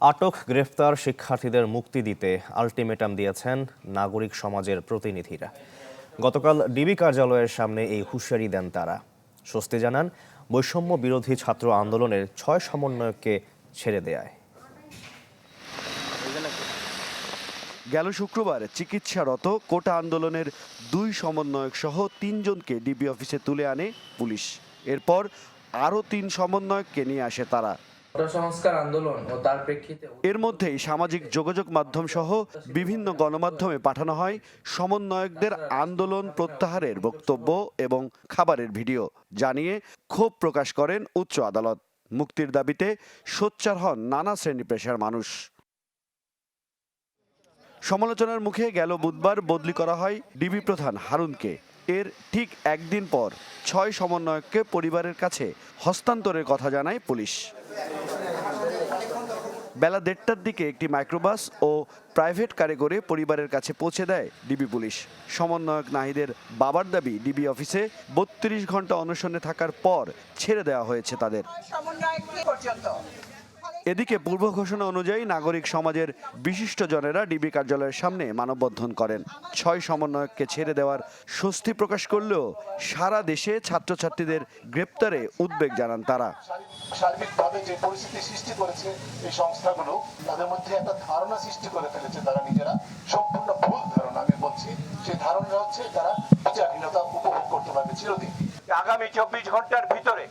আটক গ্রেফতার শিক্ষার্থীদের মুক্তি দিতে আলটিমেটাম দিয়েছেন নাগরিক সমাজের প্রতিনিধিরা। গতকাল ডিবি কার্যালয়ের সামনে এই হুঁশিয়ারি দেন তারা। স্বস্তি জানান, বৈষম্য বিরোধী ছাত্র আন্দোলনের ছয় সমন্বয়ককে ছেড়ে দেয় গেল শুক্রবার চিকিৎসারত কোটা আন্দোলনের দুই সমন্বয়ক সহ তিনজনকে ডিবি অফিসে তুলে আনে পুলিশ। এরপর আরও তিন সমন্বয়ককে নিয়ে আসে তারা। সংস্কার আন্দোলন ও তার প্রেক্ষিতে এর মধ্যেই সামাজিক যোগাযোগ মাধ্যম সহ বিভিন্ন গণমাধ্যমে পাঠানো হয় সমন্বয়কদের আন্দোলন প্রত্যাহারের বক্তব্য এবং খাবারের ভিডিও জানিয়ে ক্ষোভ প্রকাশ করেন উচ্চ আদালত। মুক্তির দাবিতে সোচ্চার হন নানা শ্রেণি পেশার মানুষ। সমালোচনার মুখে গেল বুধবার বদলি করা হয় ডিবি প্রধান হারুনকে। এর ঠিক একদিন পর ছয় সমন্বয়ককে পরিবারের কাছে হস্তান্তরের কথা জানায় পুলিশ। বেলা দেড়টার দিকে একটি মাইক্রোবাস ও প্রাইভেট কারে করে পরিবারের কাছে পৌঁছে দেয় ডিবি পুলিশ। সমন্বয়ক নাহিদের বাবার দাবি, ডিবি অফিসে বত্রিশ ঘণ্টা অনশনে থাকার পর ছেড়ে দেওয়া হয়েছে তাদের। এদিকে পূর্ব ঘোষণা অনুযায়ী নাগরিক সমাজের বিশিষ্ট জনেরা ডিবি কার্যালয়ের সামনে মানববন্ধন করেন। ছয় সমন্বয়ককে ছেড়ে দেওয়ার স্বস্তি প্রকাশ করলেও সারা দেশে ছাত্রছাত্রীদের গ্রেপ্তারে উদ্বেগ জানান তারা। সার্বিকভাবে যে পরিস্থিতি সৃষ্টি করেছে এই সংস্থাগুলো, তাদের মধ্যে একটা ধারণা সৃষ্টি করে ফেলেছে তারা নিজেরা। সম্পূর্ণ ভুল ধারণা আমি বলছি। সেই ধারণা হচ্ছে তারা বিচারহীনতা উপভোগ করতে পারবে চিরদিন। আগামী চব্বিশ ঘণ্টার ভিতরে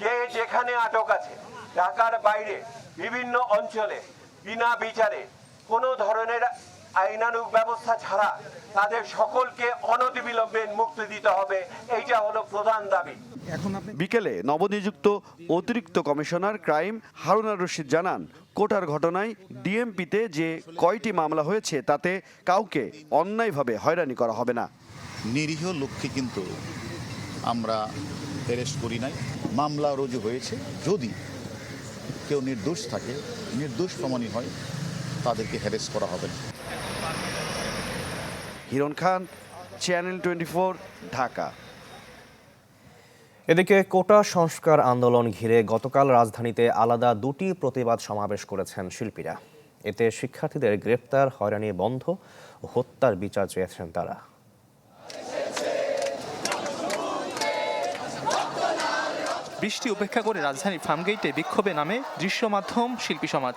যে যেখানে আটক আছে, ঢাকার বাইরে বিভিন্ন অঞ্চলে বিনা বিচারে কোনো ধরনের আইনানুগ ব্যবস্থা ছাড়া তাদের সকলকে অনতিবিলম্বে মুক্তি দিতে হবে। এইটা হলো প্রধান দাবি। বিকেলে নবনিযুক্ত অতিরিক্ত কমিশনার ক্রাইম হারুনার রশিদ জানান কোটার ঘটনায় ডিএমপিতে যে কয়টি মামলা হয়েছে তাতে কাউকে অন্যায়ভাবে হয়রানি করা হবে না। নিরীহ লক্ষ্যে কিন্তু আমরা অ্যারেস্ট করি নাই। মামলা রুজু হয়েছে। যদি কেউ নির্দোষ থাকে নির্দোষ প্রমাণী হয় তাদেরকে হ্যারেস করা হবে না। Hiran Khan channel twenty Dhaka. এদিকে কোটা সংস্কার আন্দোলন ঘিরে গতকাল রাজধানীতে আলাদা দুটি প্রতিবাদ সমাবেশ করেছেন শিল্পীরা। এতে শিক্ষার্থীদের গ্রেপ্তার হয়রানি বন্ধ ও হত্যার বিচার চেয়েছেন তারা। বৃষ্টি উপেক্ষা করে রাজধানীর ফার্মগেইটে বিক্ষোভে নামে দৃশ্য মাধ্যম শিল্পী সমাজ।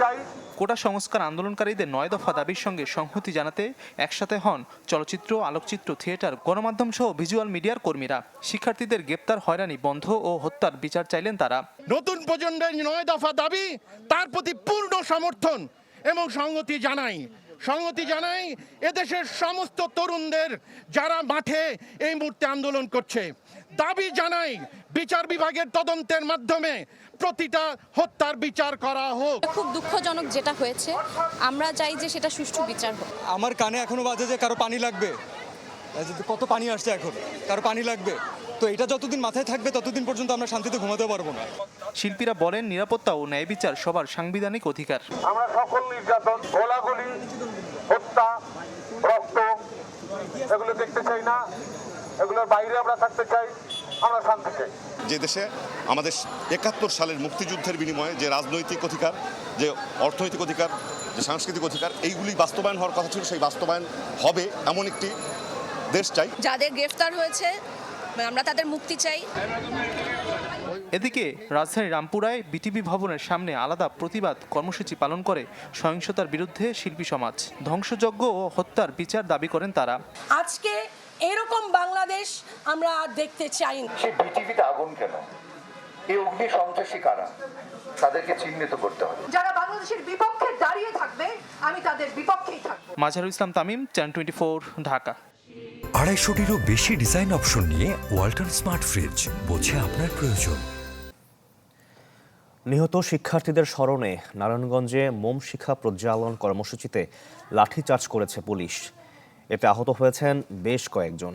চাই কোটা সংস্কার আন্দোলনকারীদের নয় দফা দাবির সঙ্গে সংহতি জানাতে একসাথে হন চলচ্চিত্র, আলোকচিত্র, থিয়েটার, গণমাধ্যম সহ ভিজুয়াল মিডিয়ার কর্মীরা। শিক্ষার্থীদের গ্রেপ্তার, হয়রানি, বন্ধ ও হত্যার বিচার চাইলেন তারা। নতুন প্রজন্মের নয় দফা দাবি, তার প্রতি পূর্ণ সমর্থন এবং সংহতি জানাই। সংগতি জানাই এদেশের সমস্ত তরুণদের যারা মাঠে এই মুহূর্তে আন্দোলন করছে। দাবি জানাই বিচার বিভাগের তদন্তের মাধ্যমে প্রতিটা হত্যার বিচার করা হোক। খুব দুঃখজনক যেটা হয়েছে আমরা চাই যে সেটা সুষ্ঠু বিচার হোক। আমার কানে এখনও বাজে যে কারও পানি লাগবে। কত পানি আসছে এখন? কারও পানি লাগবে। তো এটা যতদিন মাথায় থাকবে ততদিন পর্যন্ত আমরা শান্তিতে ঘুমাতে পারব না। শিল্পীরা বলেন নিরাপত্তা ও ন্যায় বিচার সবার সাংবিধানিক অধিকার। আমরা সকল নির্যাতন গোলাগুলি হত্যা রক্ত এগুলো দেখতে চাই না। এগুলোর বাইরে আমরা থাকতে চাই আমরা শান্তি চাই। যে দেশে আমাদের একাত্তর সালের মুক্তিযুদ্ধের বিনিময়ে যে রাজনৈতিক অধিকার যে অর্থনৈতিক অধিকার যে সাংস্কৃতিক অধিকার এইগুলি বাস্তবায়ন হওয়ার কথা ছিল সেই বাস্তবায়ন হবে এমন একটি দেশ চাই। যাদের গ্রেফতার হয়েছে আমরা তাদের মুক্তি চাই। এদিকে রাজধানীর রামপুরায় বিটিভি ভবনের সামনে আলাদা প্রতিবাদ কর্মসূচি পালন করে সহিংসতার বিরুদ্ধে শিল্পী সমাজ। ধ্বংসযজ্ঞ ও হত্যার বিচার দাবি করেন তারা। আজকে এরকম বাংলাদেশ আমরা আর দেখতে চাই না। সেই বিটিভিতে আগুন কেন? এই অগ্নি সন্ত্রাসী কারা? তাদেরকে চিহ্নিত করতে হবে। যারা বাংলাদেশের বিপক্ষে দাঁড়িয়ে থাকবে আমি তাদের বিপক্ষেই থাকব। Majharul Islam Tamim channel twenty Dhaka. আড়াইশোটিরও বেশি ডিজাইন অপশন নিয়ে ওয়াল্টন স্মার্ট ফ্রিজ বোঝে আপনার প্রয়োজন। নিহত শিক্ষার্থীদের স্মরণে নারায়ণগঞ্জে মোম শিখা প্রজ্বালন কর্মসূচিতে লাঠিচার্জ করেছে পুলিশ। এতে আহত হয়েছেন বেশ কয়েকজন।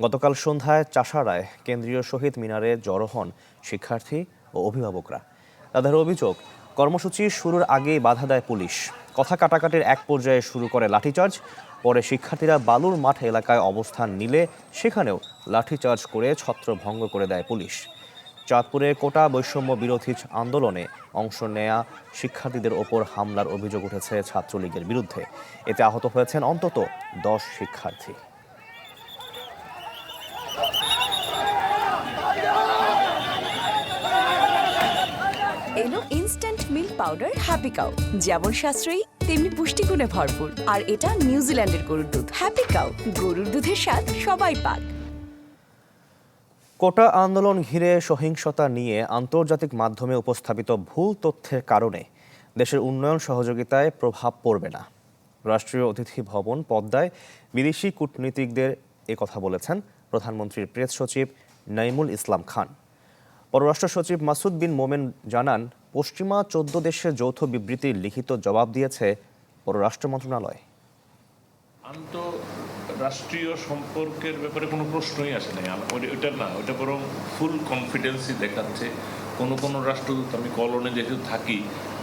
গতকাল সন্ধ্যায় চাষারায় কেন্দ্রীয় শহীদ মিনারে জড়ো হন শিক্ষার্থী ও অভিভাবকরা। তাদের অভিযোগ, কর্মসূচি শুরুর আগেই বাধা দেয় পুলিশ। কথা কাটাকাটির এক পর্যায়ে শুরু করে লাঠিচার্জ পরে শিক্ষার্থীরা বালুর মাঠ এলাকায় অবস্থান নিলে সেখানেও লাঠিচার্জ করে ছত্রভঙ্গ করে দেয় পুলিশ। চাঁদপুরে কোটা বৈষম্য বিরোধী আন্দোলনে অংশ নেয়া শিক্ষার্থীদের ওপর হামলার অভিযোগ উঠেছে ছাত্রলীগের বিরুদ্ধে। এতে আহত হয়েছেন অন্তত দশ শিক্ষার্থী। এলো instant milk powder happy cow যেমন সাশ্রয়ী তেমনি পুষ্টিগুণে ভরপুর। আর এটা নিউজিল্যান্ডের গরুর দুধ। হ্যাপি কাউ গরুর দুধের স্বাদ সবাই পাক। কোটা আন্দোলন ঘিরে সহিংসতা নিয়ে আন্তর্জাতিক মাধ্যমে উপস্থাপিত ভুল তথ্যের কারণে দেশের উন্নয়ন সহযোগিতায় প্রভাব পড়বে না। রাষ্ট্রীয় অতিথি ভবন পদ্মায় বিদেশি কূটনীতিকদের কথা বলেছেন প্রধানমন্ত্রীর প্রেস সচিব নাইমুল ইসলাম খান। পররাষ্ট্র সচিব মাসুদ বিন মোমেন জানান পশ্চিমা চোদ্দ দেশের যৌথ বিবৃতির লিখিত জবাব দিয়েছে পররাষ্ট্র মন্ত্রণালয়। আন্তঃরাষ্ট্রীয় সম্পর্কের ব্যাপারে কোনো প্রশ্নই আসে নাই। ওইটা না ওইটা বরং ফুল কনফিডেন্সই দেখাচ্ছে। কোনো কোনো রাষ্ট্রদূত আমি কলনে যেহেতু থাকি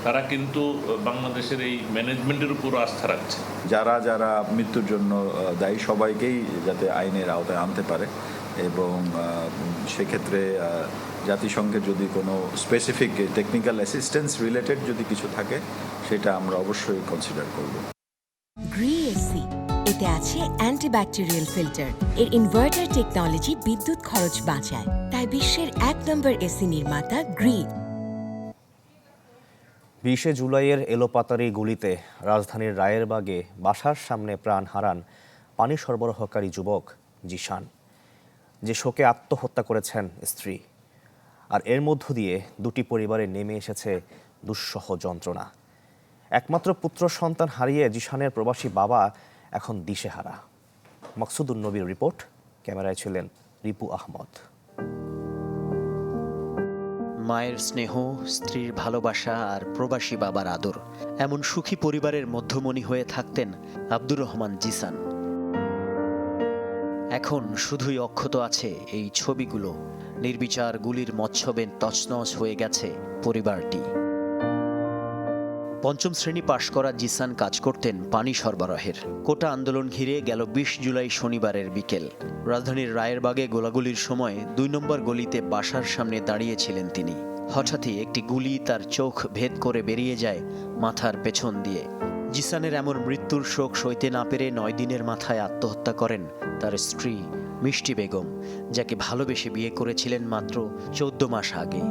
তারা কিন্তু বাংলাদেশের এই ম্যানেজমেন্টের উপর আস্থা রাখছে। যারা যারা মৃত্যুর জন্য দায়ী সবাইকেই যাতে আইনের আওতায় আনতে পারে এবং সেক্ষেত্রে জাতিসংঘের যদি কোনো স্পেসিফিক টেকনিক্যাল অ্যাসিস্ট্যান্স রিলেটেড যদি কিছু থাকে সেটা আমরা অবশ্যই কনসিডার করব। গ্রি এসি এতে আছে অ্যান্টিব্যাকটেরিয়াল ফিল্টার এর ইনভার্টার টেকনোলজি বিদ্যুৎ খরচ বাঁচায়। তাই বিশ্বের এক নম্বর এসি নির্মাতা গ্রি বিশে জুলাইয়ের এলোপাতারি গুলিতে রাজধানীর রায়েরবাগে বাসার সামনে প্রাণ হারান পানি সরবরাহকারী যুবক জিশান। যে শোকে আত্মহত্যা করেছেন স্ত্রী। আর এর মধ্য দিয়ে দুটি পরিবারে নেমে এসেছে দুঃসহ যন্ত্রণা। একমাত্র পুত্র সন্তান হারিয়ে জিশানের প্রবাসী বাবা এখন দিশেহারা। মকসুদুন নবীর রিপোর্ট, ক্যামেরায় ছিলেন রিপু আহমদ। মায়ের স্নেহ, স্ত্রীর ভালোবাসা আর প্রবাসী বাবার আদর, এমন সুখী পরিবারের মধ্যমণি হয়ে থাকতেন আব্দুর রহমান জিসান। এখন শুধুই অক্ষত আছে এই ছবিগুলো। নির্বিচার গুলির মৎসবে তছনছ হয়ে গেছে পরিবারটি। পঞ্চম শ্রেণি পাশ করা জিসান কাজ করতেন পানি সরবরাহের। কোটা আন্দোলন ঘিরে গেল বিশ জুলাই শনিবারের বিকেল। রাজধানীর রায়েরবাগে গোলাগুলির সময় দুই নম্বর গলিতে বাসার সামনে দাঁড়িয়েছিলেন তিনি। হঠাৎই একটি গুলি তার চোখ ভেদ করে বেরিয়ে যায় মাথার পেছন দিয়ে। জিসানের এমন মৃত্যুর শোক সইতে না পেরে নয় দিনের মাথায় আত্মহত্যা করেন তার স্ত্রী মিষ্টি বেগম, যাকে ভালোবেসে বিয়ে করেছিলেন মাত্র চোদ্দ মাস আগে।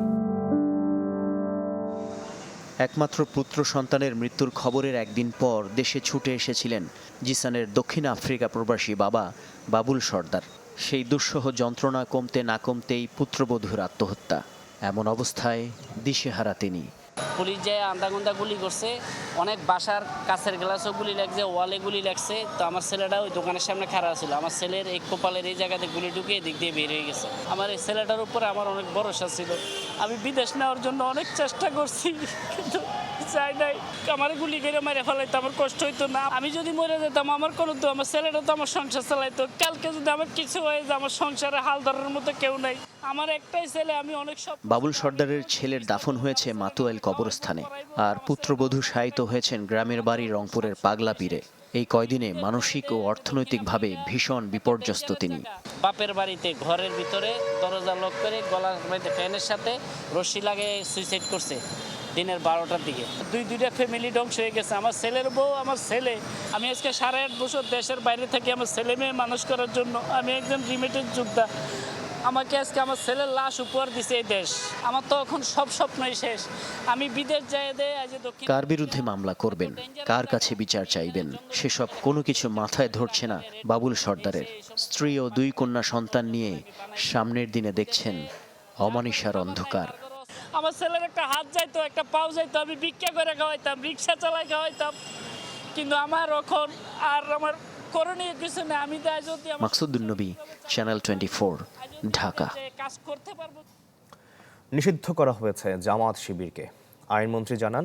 একমাত্র পুত্র সন্তানের মৃত্যুর খবরের একদিন পর দেশে ছুটে এসেছিলেন জিসানের দক্ষিণ আফ্রিকা প্রবাসী বাবা বাবুল সর্দার। সেই দুঃসহ যন্ত্রণা কমতে না কমতেই পুত্রবধূর আত্মহত্যা। এমন অবস্থায় দিশেহারা তিনি। পুলিশ যে আন্দাগুন্দা গুলি করছে, অনেক বাসার কাছের গ্লাসও গুলি লাগছে, ওয়ালে গুলি লাগছে। তো আমার ছেলেটা ওই দোকানের সামনে খারাপ ছিল আমার ছেলের এই কপালের এই জায়গাতে গুলি ঢুকিয়ে দিক দিয়ে বের হয়ে গেছে। আমার এই ছেলেটার উপরে আমার অনেক ভরসা ছিল। আমি বিদেশ নেওয়ার জন্য অনেক চেষ্টা করছি, কিন্তু চাই নাই। আমার গুলি করে মেরে ফেলাইতো আমার কষ্ট হইতো না। আমি যদি মরে যেতাম, আমার কোনো তো আমার ছেলেটা তো আমার সংসার চালাইতো। কালকে যদি আমার কিছু হয়ে যায়, আমার সংসারে হাল ধরার মতো কেউ নাই। আমার একটাই ছেলে, আমি অনেক সব বাবুল সর্দারের ছেলের দাফন হয়েছে মাতুয়াইল কবরস্থানে। আর পুত্রবধূ শায়িত হয়েছেন গ্রামের বাড়ি রংপুরের পাগলা পীরে। এই কয়দিনে মানসিক ও অর্থনৈতিকভাবে ভীষণ বিপর্যস্ত তিনি। বাপের বাড়িতে ঘরের ভিতরে দরজা লক করে গলার মধ্যে ফ্যানের সাথে রশি লাগে সুইসাইড করছে দিনের বারোটার দিকে। দুই দুইটা ফ্যামিলি ধ্বংস হয়ে গেছে। আমার ছেলের বউ আমার ছেলে। আমি আজকে সাড়ে আট বছর দেশের বাইরে থাকি আমার ছেলে মেয়ে মানুষ করার জন্য। আমি একজন লিমিটেড যোদ্ধা। আমাকে আজকে আমার ছেলের লাশ উপহার দিছে এই দেশ। আমার তো এখন সব স্বপ্নই শেষ। আমি বিদেশ যাই দেয় আজ দক্ষিণ কার বিরুদ্ধে মামলা করবেন? কার কাছে বিচার চাইবেন? সেসব কোনো কিছু মাথায় ধরছে না বাবুল সর্দারের। স্ত্রী ও দুই কন্যা সন্তান নিয়ে সামনের দিনে দেখছেন অমানিসার অন্ধকার। আমার ছেলের একটা হাত যাইতো একটা পাও যাইতো আমি ভিক্ষা করে খাওয়াইতাম রিক্সা চালাই খাওয়াইতাম। কিন্তু আমার এখন আর আমার করণীয় কিছু নেই। আমি তাই যদি মাকসুদুল নবী চ্যানেল টোয়েন্টি ঢাকা নিষিদ্ধ করা হয়েছে জামাত শিবিরকে। আইনমন্ত্রী জানান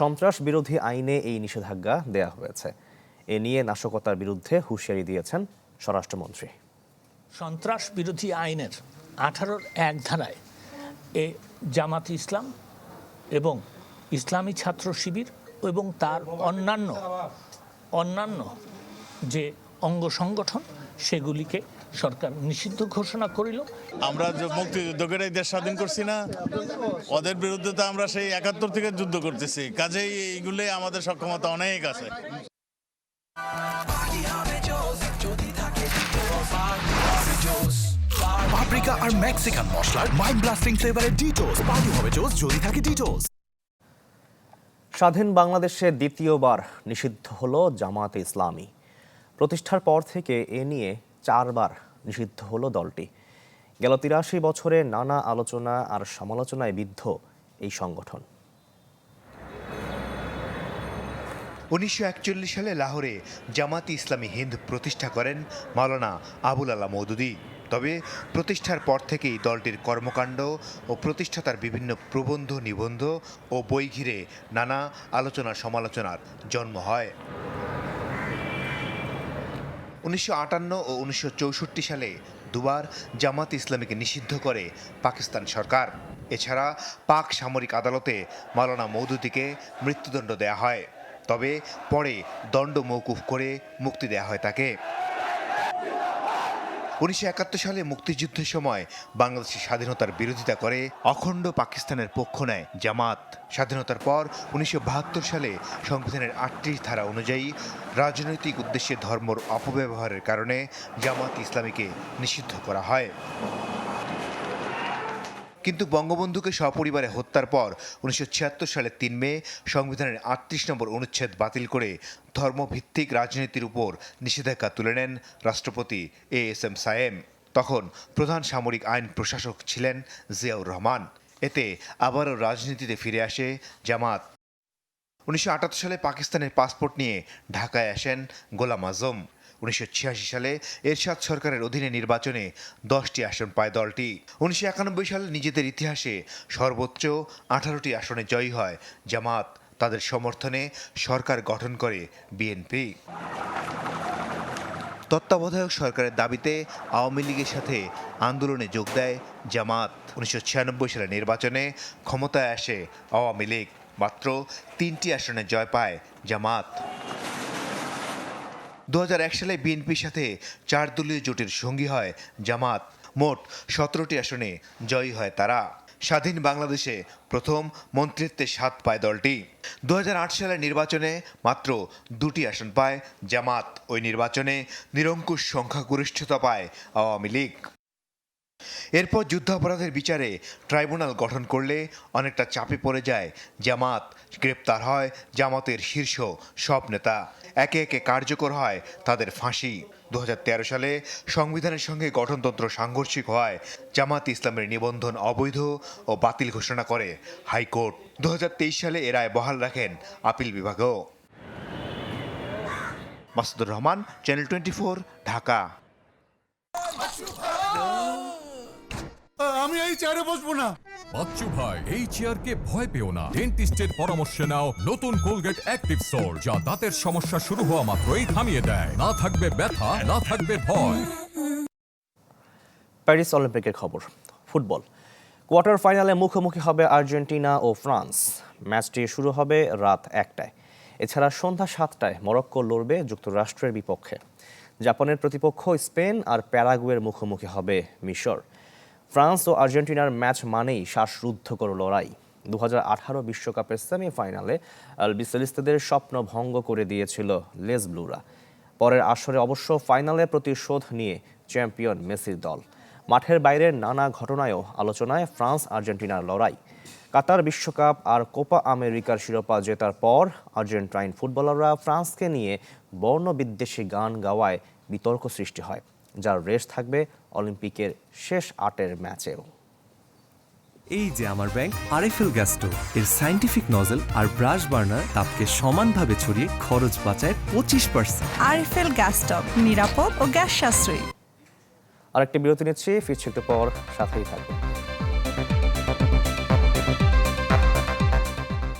সন্ত্রাস বিরোধী আইনে এই নিষেধাজ্ঞা দেয়া হয়েছে। এ নিয়ে নাশকতার বিরুদ্ধে হুঁশিয়ারি দিয়েছেন স্বরাষ্ট্রমন্ত্রী। সন্ত্রাস বিরোধী আইনের আঠারোর এক ধারায় এ জামাত ইসলাম এবং ইসলামী ছাত্র শিবির এবং তার অন্যান্য অন্যান্য যে অঙ্গ সংগঠন সেগুলিকে সরকার নিষিদ্ধ ঘোষণা করিল। আমরা যে মুক্তিযুদ্ধকে দেশ স্বাধীন করছি না ওদের বিরুদ্ধে তো আমরা সেই একাত্তর থেকে যুদ্ধ করতেছি। কাজেই এইগুলোই আমাদের সক্ষমতা অনেক আছে। পাপরিকা আর মেক্সিকান মশলার মাইন্ড ব্লাস্টিং ফ্লেভারের ডিটোস হবে জোস যদি থাকে ডিটোস স্বাধীন বাংলাদেশে দ্বিতীয়বার নিষিদ্ধ হলো জামাতে ইসলামী। প্রতিষ্ঠার পর থেকে এ নিয়ে চারবার নিষিদ্ধ হলো দলটি। গেল তিরাশি বছরে নানা আলোচনা আর সমালোচনায় বিদ্ধ এই সংগঠন। উনিশশো একচল্লিশ সালে লাহোরে জামাত ইসলামী হিন্দ প্রতিষ্ঠা করেন মাওলানা আবুল আলা মৌদুদি। তবে প্রতিষ্ঠার পর থেকেই দলটির কর্মকাণ্ড ও প্রতিষ্ঠাতার বিভিন্ন প্রবন্ধ, নিবন্ধ ও বই ঘিরে নানা আলোচনা সমালোচনার জন্ম হয়। উনিশশো আটান্ন ও উনিশশো চৌষট্টি সালে দুবার জামাত ইসলামীকে নিষিদ্ধ করে পাকিস্তান সরকার। এছাড়া পাক সামরিক আদালতে মালানা মৌদুদিকে মৃত্যুদণ্ড দেয়া হয়। তবে পরে দণ্ড মৌকুফ করে মুক্তি দেয়া হয় তাকে। উনিশশো একাত্তর সালে মুক্তিযুদ্ধের সময় বাংলাদেশের স্বাধীনতার বিরোধিতা করে, অখণ্ড পাকিস্তানের পক্ষ নেয় জামাত। স্বাধীনতার পর উনিশশো বাহাত্তর সালে সংবিধানের আটত্রিশ ধারা অনুযায়ী রাজনৈতিক উদ্দেশ্যে ধর্মর অপব্যবহারের কারণে জামাত ইসলামীকে নিষিদ্ধ করা হয়। কিন্তু বঙ্গবন্ধুকে সপরিবারে হত্যার পর উনিশশো ছিয়াত্তর সালের তিন মে সংবিধানের আটত্রিশ নম্বর অনুচ্ছেদ বাতিল করে ধর্মভিত্তিক রাজনীতির উপর নিষেধাজ্ঞা তুলে নেন রাষ্ট্রপতি এ এস এম সায়েম। তখন প্রধান সামরিক আইন প্রশাসক ছিলেন জিয়াউর রহমান। এতে আবারও রাজনীতিতে ফিরে আসে জামাত। উনিশশো আটাত্তর সালে পাকিস্তানের পাসপোর্ট নিয়ে ঢাকায় আসেন গোলাম আজম। উনিশশো ছিয়াশি সালে এরশাদ সরকারের অধীনে নির্বাচনে দশটি আসন পায় দলটি। উনিশশো একানব্বই সালে নিজেদের ইতিহাসে সর্বোচ্চ আঠারোটি আসনে জয়ী হয়। জামাত তাদের সমর্থনে সরকার গঠন করে বিএনপি। তত্ত্বাবধায়ক সরকারের দাবিতে আওয়ামী লীগের সাথে আন্দোলনে যোগ দেয় জামাত। উনিশশো সালে নির্বাচনে ক্ষমতায় আসে আওয়ামী লীগ। মাত্র তিনটি আসনে জয় পায় জামাত। দু হাজার এক সালে বিএনপির সাথে চার দলীয় জোটের সঙ্গী হয় জামাত। মোট সতেরোটি আসনে জয়ী হয় তারা। স্বাধীন বাংলাদেশে প্রথম মন্ত্রিত্বের স্বাদ পায় দলটি। দু হাজার আট সালের নির্বাচনে মাত্র দুটি আসন পায় জামাত। ওই নির্বাচনে নিরঙ্কুশ সংখ্যাগরিষ্ঠতা পায় আওয়ামী লীগ। এরপর যুদ্ধাপরাধের বিচারে ট্রাইব্যুনাল গঠন করলে অনেকটা চাপে পড়ে যায়। জামাত গ্রেপ্তার হয়, জামাতের শীর্ষ সব নেতা। একে একে কার্যকর হয় তাদের ফাঁসি। দু হাজার তেরো সালে সংবিধানের সঙ্গে গঠনতন্ত্র সাংঘর্ষিক হওয়ায় জামাত ইসলামের নিবন্ধন অবৈধ ও বাতিল ঘোষণা করে হাইকোর্ট। দু হাজার তেইশ সালে এ বহাল রাখেন appeal বিভাগও। Masudur Rahman, channel twenty Dhaka. এই চেয়ারে বসবো না। বাচ্চু ভাই এই চেয়ারকে ভয় পেও না। ডেন্টিস্টের পরামর্শ নাও নতুন কোলগেট অ্যাক্টিভ সোল যা দাঁতের সমস্যা শুরু হওয়া মাত্রই থামিয়ে দেয়। না থাকবে ব্যথা না থাকবে ভয়। প্যারিস অলিম্পিকের খবর। ফুটবল। কোয়ার্টার ফাইনালে মুখোমুখি হবে আর্জেন্টিনা ও ফ্রান্স। ম্যাচটি শুরু হবে রাত একটায়। এছাড়া সন্ধ্যা সাতটায় মরক্কো লড়বে যুক্তরাষ্ট্রের বিপক্ষে। জাপানের প্রতিপক্ষ স্পেন আর প্যারাগুয়ের মুখোমুখি হবে মিশর। ফ্রান্স ও আর্জেন্টিনার ম্যাচ মানেই শ্বাসরুদ্ধকর লড়াই। দু হাজার বিশ্বকাপের সেমিফাইনালে আলবিসেলিস্তাদের স্বপ্ন ভঙ্গ করে দিয়েছিল লেস ব্লুরা। পরের আসরে অবশ্য ফাইনালে প্রতিশোধ নিয়ে চ্যাম্পিয়ন মেসির দল। মাঠের বাইরের নানা ঘটনায়ও আলোচনায় ফ্রান্স আর্জেন্টিনার লড়াই। কাতার বিশ্বকাপ আর কোপা আমেরিকার শিরোপা জেতার পর আর্জেন্টাইন ফুটবলাররা ফ্রান্সকে নিয়ে বর্ণবিদ্বেষী গান গাওয়ায় বিতর্ক সৃষ্টি হয়। যার রেশ থাকবে অলিম্পিকের শেষ আটের ম্যাচেও। এই যে আমার ব্যাংক আরএফএল গ্যাস্টো এর সাইন্টিফিক নজল আর ব্রাশ বার্নার তাপকে সমানভাবে ছড়িয়ে খরচ বাঁচায় পঁচিশ পার্সেন্ট আরএফএল গ্যাস স্টভ নিরাপদ ও গ্যাস সাশ্রয়ী। আরেকটি বিরতি নিচ্ছি ফিরছি একটু পর সাথেই থাকব